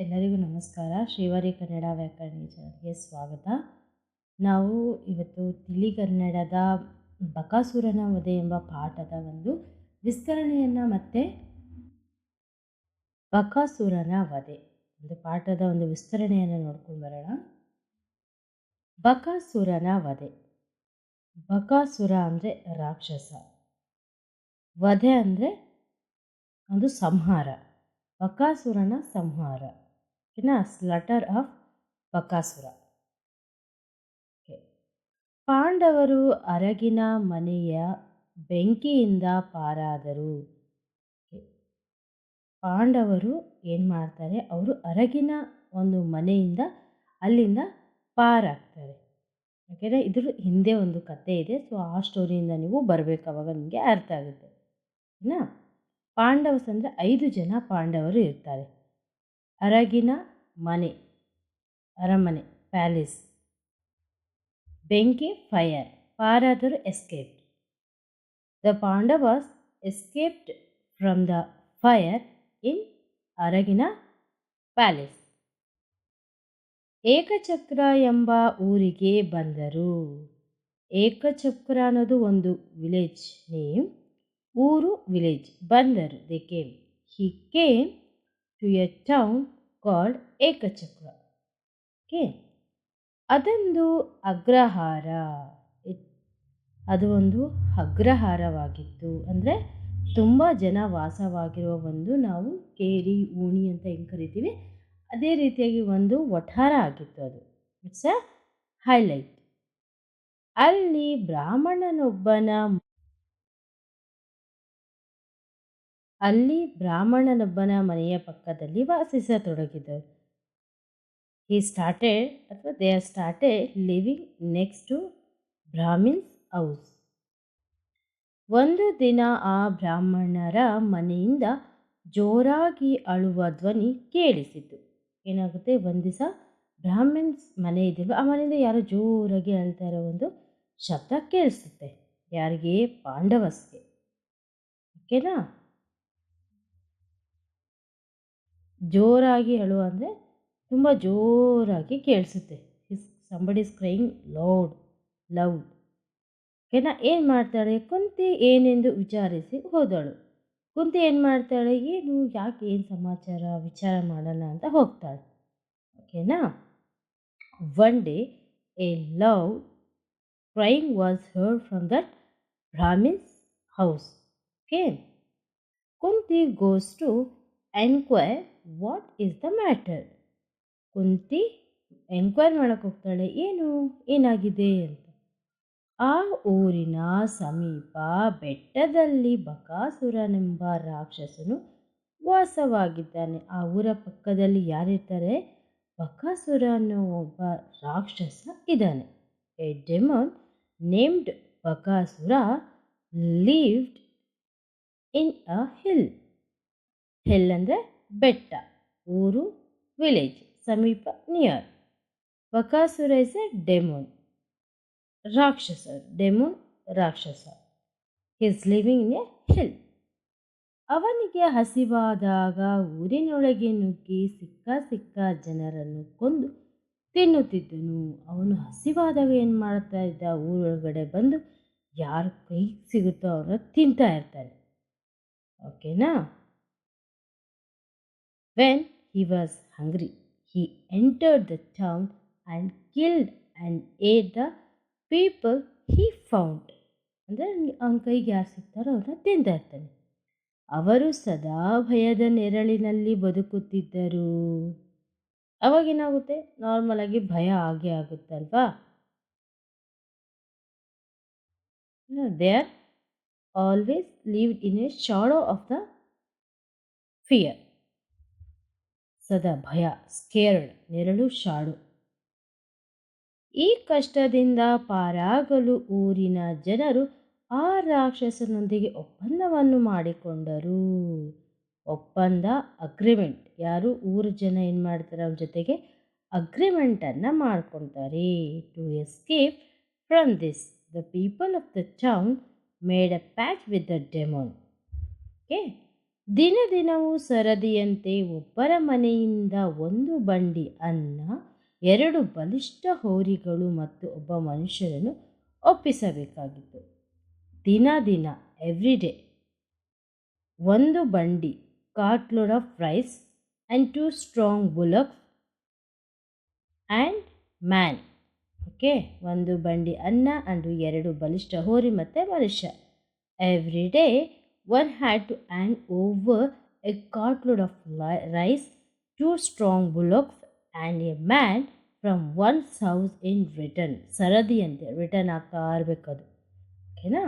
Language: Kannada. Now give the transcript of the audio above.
ಎಲ್ಲರಿಗೂ ನಮಸ್ಕಾರ. ಶ್ರೀವಾರಿ ಕನ್ನಡ ವ್ಯಾಕರಣ ಸ್ವಾಗತ. ನಾವು ಇವತ್ತು ತಿಳಿಗನ್ನಡದ ಬಕಾಸುರನ ವಧೆ ಎಂಬ ಪಾಠದ ಒಂದು ವಿಸ್ತರಣೆಯನ್ನು ಮತ್ತು ಬಕಾಸುರನ ವಧೆ ಒಂದು ಪಾಠದ ಒಂದು ವಿಸ್ತರಣೆಯನ್ನು ನೋಡ್ಕೊಂಡು ಬರೋಣ. ಬಕಾಸುರನ ವಧೆ. ಬಕಾಸುರ ಅಂದರೆ ರಾಕ್ಷಸ. ವಧೆ ಅಂದರೆ ಒಂದು ಸಂಹಾರ. ಬಕಾಸುರನ ಸಂಹಾರ. ಓಕೆನಾ ಸ್ಲಟರ್ ಆಫ್ ಬಕಾಸುರ ಪಾಂಡವರು ಅರಗಿನ ಮನೆಯ ಬೆಂಕಿಯಿಂದ ಪಾರಾದರು. ಪಾಂಡವರು ಏನು ಮಾಡ್ತಾರೆ? ಅವರು ಅರಗಿನ ಒಂದು ಮನೆಯಿಂದ ಅಲ್ಲಿಂದ ಪಾರಾಗ್ತಾರೆ. ಯಾಕೆಂದರೆ ಇದ್ರ ಹಿಂದೆ ಒಂದು ಕತೆ ಇದೆ. ಸೊ ಆ ಸ್ಟೋರಿಯಿಂದ ನೀವು ಬರಬೇಕು. ಅವಾಗ ನಿಮಗೆ ಅರ್ಥ ಆಗುತ್ತೆ. ಪಾಂಡವಸ್ ಅಂದರೆ ಐದು ಜನ ಪಾಂಡವರು ಇರ್ತಾರೆ. ಅರಗಿನ ಮನೆ, ಅರಮನೆ, ಪ್ಯಾಲೇಸ್. ಬೆಂಕಿ, fire, ಪಾರಾದರು escaped. The Pandavas escaped from the fire in ಅರಗಿನ palace. Ekachakra ಎಂಬ ಊರಿಗೆ ಬಂದರು. ಏಕಚಕ್ರ ಅನ್ನೋದು ಒಂದು ವಿಲೇಜ್ ನೇಮ್. ಊರು, ವಿಲೇಜ್ ಬಂದರು. They came. He came to a town called Ekachakra. Okay? ಅದೊಂದು ಅಗ್ರಹಾರ. ಇಟ್- ಅದು ಒಂದು ಅಗ್ರಹಾರವಾಗಿತ್ತು. ಅಂದರೆ ತುಂಬ ಜನ ವಾಸವಾಗಿರುವ ಒಂದು ನಾವು ಕೇರಿ ಓಣಿ ಅಂತ ಹೆಂಗೆ ಕರಿತೀವಿ, ಅದೇ ರೀತಿಯಾಗಿ ಒಂದು ವಠಾರ ಆಗಿತ್ತು ಅದು. It's a highlight. ಅಲ್ಲಿ ಬ್ರಾಹ್ಮಣನೊಬ್ಬನ ಅಲ್ಲಿ ಬ್ರಾಹ್ಮಣನೊಬ್ಬನ ಮನೆಯ ಪಕ್ಕದಲ್ಲಿ ವಾಸಿಸತೊಡಗಿದರು. ಹಿ ಸ್ಟಾರ್ಟೆಡ್ ಅಥವಾ they are started living next to Brahmin's house ಒಂದು ದಿನ ಆ ಬ್ರಾಹ್ಮಣರ ಮನೆಯಿಂದ ಜೋರಾಗಿ ಅಳುವ ಧ್ವನಿ ಕೇಳಿಸಿತು. ಏನಾಗುತ್ತೆ? ಒಂದು ದಿವಸ ಬ್ರಾಹ್ಮಿನ್ಸ್ ಮನೆ ಇದೆಯಲ್ಲ ಆ ಮನೆಯಿಂದ ಯಾರೋ ಜೋರಾಗಿ ಅಳ್ತಾ ಇರೋ ಒಂದು ಶಬ್ದ ಕೇಳಿಸುತ್ತೆ. ಯಾರಿಗೆ? ಪಾಂಡವಸ್ಗೆ. ಓಕೆನಾ? ಜೋರಾಗಿ ಹೇಳು ಅಂದರೆ ತುಂಬ ಜೋರಾಗಿ ಕೇಳಿಸುತ್ತೆ. Is somebody is crying loud loud ಏನಾ, ಏನು ಮಾಡ್ತಾಳೆ? ಕುಂತಿ ಏನೆಂದು ವಿಚಾರಿಸಿ ಹೋದಳು. ಕುಂತಿ ಏನು ಮಾಡ್ತಾಳೆ? ಏನು, ಯಾಕೆ ಏನು ಸಮಾಚಾರ, ವಿಚಾರ ಮಾಡೋಣ ಅಂತ ಹೋಗ್ತಾಳೆ. ಓಕೆನಾ one day a loud crying was heard from that Brahmin's house okay Kunti goes to enquire what is the matter Kunti enquire ಮಾಡೋಕ್ಕೆ ಹೋಗ್ತಾಳೆ, ಏನು? ಏನಾಗಿದೆ? ಅಂತ. ಆ ಊರಿನ ಸಮೀಪ ಬೆಟ್ಟದಲ್ಲಿ ಬಕಾಸುರನೆಂಬ ರಾಕ್ಷಸನು ವಾಸವಾಗಿದ್ದಾನೆ. ಆ ಊರ ಪಕ್ಕದಲ್ಲಿ ಯಾರಿರ್ತಾರೆ? ಬಕಾಸುರ ಅನ್ನೋ ಒಬ್ಬ ರಾಕ್ಷಸ ಇದ್ದಾನೆ. A demon named Bakasura lived in a hill hill ಅಂದರೆ ಬೆಟ್ಟ, ಊರು, ವಿಲೇಜ್, ಸಮೀಪ, near. Bakasura is a demon. ರಾಕ್ಷಸ ಡೆಮೋನ್ ರಾಕ್ಷಸ his living in a hill ಅವನಿಗೆ ಹಸಿವಾದಾಗ ಊರಿನೊಳಗೆ ನುಗ್ಗಿ ಸಿಕ್ಕ ಸಿಕ್ಕ ಜನರನ್ನು ಕೊಂದು ತಿನ್ನುತ್ತಿದ್ದನು. ಅವನು ಹಸಿವಾದಾಗ ಏನು ಮಾಡ್ತಾ ಇದ್ದ? ಊರೊಳಗಡೆ ಬಂದು ಯಾರು ಕೈ ಸಿಗುತ್ತೋ ಅವ್ರನ್ನ ತಿಂತಾ ಇರ್ತಾನೆ. ಓಕೆನಾ when he was hungry, he entered the town and killed and ate the people he found. ಅಂದರೆ ಅವನ ಕೈಗೆ ಯಾರು ಸಿಗ್ತಾರೋ ಅವ್ರನ್ನ ತಿಂತಾ ಇರ್ತಾನೆ. ಅವರು ಸದಾ ಭಯದ ನೆರಳಿನಲ್ಲಿ ಬದುಕುತ್ತಿದ್ದರು. ಅವಾಗೇನಾಗುತ್ತೆ? ನಾರ್ಮಲ್ ಆಗಿ ಭಯ ಆಗೇ ಆಗುತ್ತಲ್ವಾ they are always lived in a shadow of the fear ಸದಾ ಭಯ, ಸ್ಕೇರ್ಡ್, ನೆರಳು, ಶಾಡು. ಈ ಕಷ್ಟದಿಂದ ಪಾರಾಗಲು ಊರಿನ ಜನರು ಆ ರಾಕ್ಷಸನೊಂದಿಗೆ ಒಪ್ಪಂದವನ್ನು ಮಾಡಿಕೊಂಡರು. ಒಪ್ಪಂದ ಅಗ್ರಿಮೆಂಟ್ ಯಾರು ಊರ ಜನ ಏನು ಮಾಡ್ತಾರೆ ಅವ್ರ ಜೊತೆಗೆ? ಅಗ್ರಿಮೆಂಟನ್ನು ಮಾಡ್ಕೊತಾರೆ. To escape from this the people of the town made a patch with the demon okay ದಿನ ದಿನವೂ ಸರದಿಯಂತೆ ಒಬ್ಬರ ಮನೆಯಿಂದ ಒಂದು ಬಂಡಿ ಅನ್ನ, ಎರಡು ಬಲಿಷ್ಠ ಹೋರಿಗಳು ಮತ್ತು ಒಬ್ಬ ಮನುಷ್ಯರನ್ನು ಒಪ್ಪಿಸಬೇಕಾಗಿತ್ತು. ದಿನ ದಿನ ಎವ್ರಿ ಡೇ ಒಂದು ಬಂಡಿ cartload of rice and two strong bullock and man okay ಒಂದು ಬಂಡಿ ಅನ್ನ ಅಂಡು ಎರಡು ಬಲಿಷ್ಠ ಹೋರಿ ಮತ್ತು ಮನುಷ್ಯ. Every day one had to and over a cartload of rice two strong bullocks and a man from one's house in return ಸರದಿಯಂತೆ return ಆಗ್ತಾ ಇರಬೇಕದು ಓಕೆನಾ